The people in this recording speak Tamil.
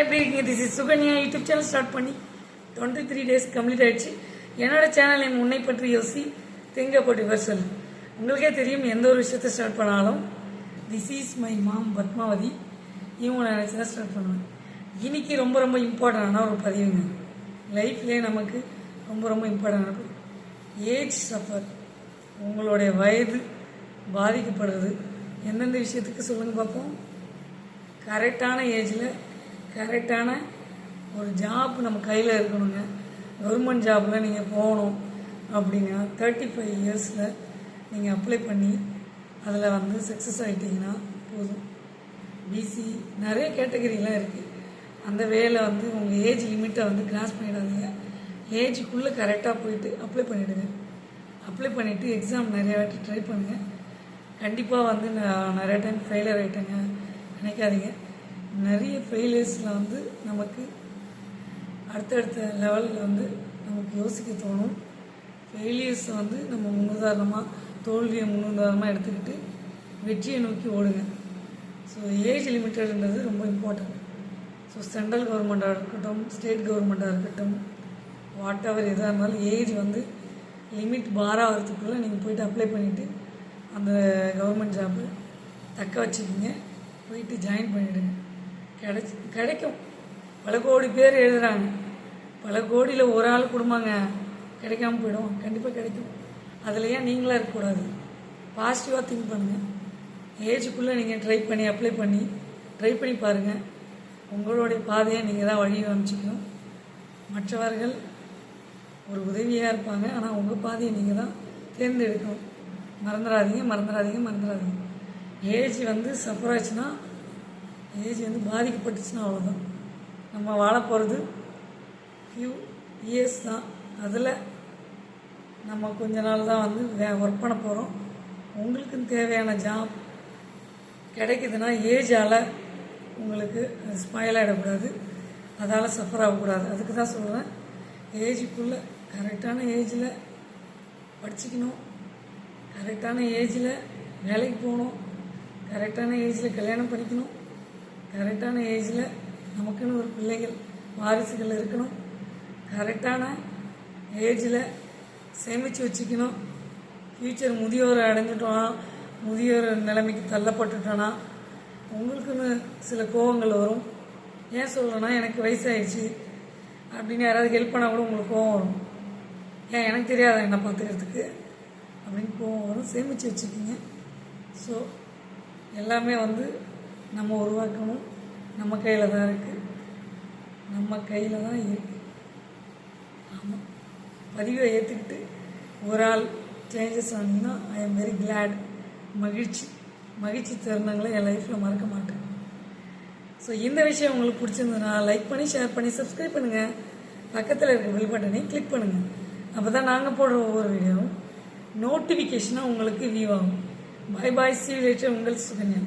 எப்படி இருக்கீங்க? This is Sukanya YouTube channel start பண்ணி டுவெண்ட்டி த்ரீ டேஸ் கம்ப்ளீட் ஆயிடுச்சு. என்னோட சேனல் என் உன்னை பற்றி யோசி திங்கப்பட்டு வெர்சல் உங்களுக்கே தெரியும் எந்த ஒரு விஷயத்தை ஸ்டார்ட் பண்ணாலும் this is my mom Padmavathi. இவங்க நினச்சி தான் ஸ்டார்ட் பண்ணுவேன். இன்னைக்கு ரொம்ப ரொம்ப இம்பார்ட்டண்டான ஒரு பதிவுங்க. லைஃப்லேயே நமக்கு ரொம்ப ரொம்ப இம்பார்ட்டண்டான ஏஜ் சஃபர் உங்களுடைய வயது பாதிக்கப்படுறது. எந்தெந்த விஷயத்துக்கு சொல்லுங்கள் பார்ப்போம். கரெக்டான ஏஜில் கரெக்டான ஒரு ஜாப் நம்ம கையில் இருக்கணுங்க. கவர்மெண்ட் ஜாப்பில் நீங்கள் போகணும் அப்படின்னா தேர்ட்டி ஃபைவ் இயர்ஸில் நீங்கள் அப்ளை பண்ணி அதில் வந்து சக்ஸஸ் ஆகிட்டீங்கன்னா போதும். பிசி நிறைய கேட்டகரிலாம் இருக்குது அந்த வேலை வந்து உங்கள் ஏஜ் லிமிட்டை வந்து கிராஸ் பண்ணிடாதீங்க. ஏஜுக்குள்ளே கரெக்டாக போயிட்டு அப்ளை பண்ணிவிடுங்க அப்ளை பண்ணிவிட்டு எக்ஸாம் நிறைய வாட்டி ட்ரை பண்ணுங்கள் கண்டிப்பாக வந்து நான் நிறைய டைம் ஃபெயிலியர் ஆகிட்டேங்க நினைக்காதீங்க. நிறைய ஃபெயிலியர்ஸில் வந்து நமக்கு அடுத்தடுத்த லெவலில் வந்து நமக்கு யோசிக்க தோணும். ஃபெயிலியர்ஸை வந்து நம்ம முன்னுதாரணமாக தோல்வியை முன்னுதாரணமாக எடுத்துக்கிட்டு வெற்றியை நோக்கி ஓடுங்க. ஸோ ஏஜ் லிமிட்டடுன்றது ரொம்ப இம்பார்ட்டன்ட் ஸோ சென்ட்ரல் கவர்மெண்ட்டாக இருக்கட்டும் ஸ்டேட் கவர்மெண்ட்டாக இருக்கட்டும் வாட் எவர் எதாக இருந்தாலும் ஏஜ் வந்து லிமிட் பார் நீங்கள் போயிட்டு அப்ளை பண்ணிவிட்டு அந்த கவர்மெண்ட் ஜாப்பு தக்க வச்சுக்கிங்க. போயிட்டு ஜாயின் பண்ணிவிடுங்க கிடைச்சி கிடைக்கும். பல கோடி பேர் எழுதுகிறாங்க பல கோடியில் ஒரு ஆள் கொடுமாங்க கிடைக்காம போயிடும். கண்டிப்பாக கிடைக்கும். அதில் ஏன் நீங்களாக இருக்கக்கூடாது பாசிட்டிவாக திங்க் பண்ணுங்கள் ஏஜுக்குள்ளே நீங்கள் ட்ரை பண்ணி அப்ளை பண்ணி ட்ரை பண்ணி பாருங்கள் உங்களுடைய பாதையை நீங்கள் தான் வழி அமைச்சிக்கணும் மற்றவர்கள் ஒரு உதவியாக இருப்பாங்க. ஆனால் உங்கள் பாதையை நீங்கள் தான் தேர்ந்தெடுக்கணும். மறந்துடாதீங்க மறந்துடாதீங்க மறந்துடாதீங்க ஏஜ் வந்து சஃபர் ஆச்சுன்னா ஏஜ் வந்து பாதிக்கப்பட்டுச்சுன்னா அவ்வளோதான் நம்ம வாழ போகிறது ஃபியூ இயர்ஸ் தான். அதில் நம்ம கொஞ்ச நாள் தான் வந்து வே ஒர்க் பண்ண போகிறோம் உங்களுக்குன்னு தேவையான ஜாப் கிடைக்குதுன்னா ஏஜால் உங்களுக்கு ஸ்மைல் ஆகிடக்கூடாது அதால் சஃபர் ஆகக்கூடாது. அதுக்கு தான் சொல்கிறேன் ஏஜுக்குள்ளே கரெக்டான ஏஜில் படிச்சுக்கணும். கரெக்டான ஏஜில் வேலைக்கு போகணும். கரெக்டான ஏஜில் கல்யாணம் பண்ணிக்கணும். கரெக்டான ஏஜில் நமக்குன்னு ஒரு பிள்ளைகள் வாரிசுகள் இருக்கணும். கரெக்டான ஏஜில் சேமித்து வச்சுக்கணும். ஃப்யூச்சர் முதியோரை அடைஞ்சிட்டோன்னா முதியோர் நிலைமைக்கு தள்ளப்பட்டுட்டோன்னா உங்களுக்குன்னு சில கோவங்கள் வரும். ஏன் சொல்கிறேன்னா எனக்கு வயசாயிடுச்சு. அப்படின்னு யாராவது ஹெல்ப் பண்ணால் கூட உங்களுக்கு கோவம் வரும். ஏன் எனக்கு தெரியாதா என்ன பார்த்துக்கிறதுக்கு. அப்படின்னு கோவம் வரும். சேமித்து வச்சுக்கிங்க. ஸோ எல்லாமே வந்து நம்ம உருவாக்கணும் நம்ம கையில் தான் இருக்குது நம்ம கையில் தான் இருக்குது ஆமாம் பதிவை ஏற்றுக்கிட்டு ஒரு ஆள் சேஞ்சஸ் ஆனீங்கன்னா ஐ எம் வெரி கிளாட் மகிழ்ச்சி. மகிழ்ச்சி தருணங்களை என் லைஃப்பில் மறக்க மாட்டேன். ஸோ இந்த விஷயம் உங்களுக்கு பிடிச்சிருந்ததுன்னா லைக் பண்ணி ஷேர் பண்ணி சப்ஸ்கிரைப் பண்ணுங்கள் பக்கத்தில் இருக்க பில் பட்டனையும் கிளிக் பண்ணுங்கள் அப்போ தான் நாங்கள் போடுற ஒவ்வொரு வீடியோவும் நோட்டிஃபிகேஷனாக உங்களுக்கு வியூ ஆகும். பாய் பாய் சீ லேட்டர் உங்கள் சுகன்யா.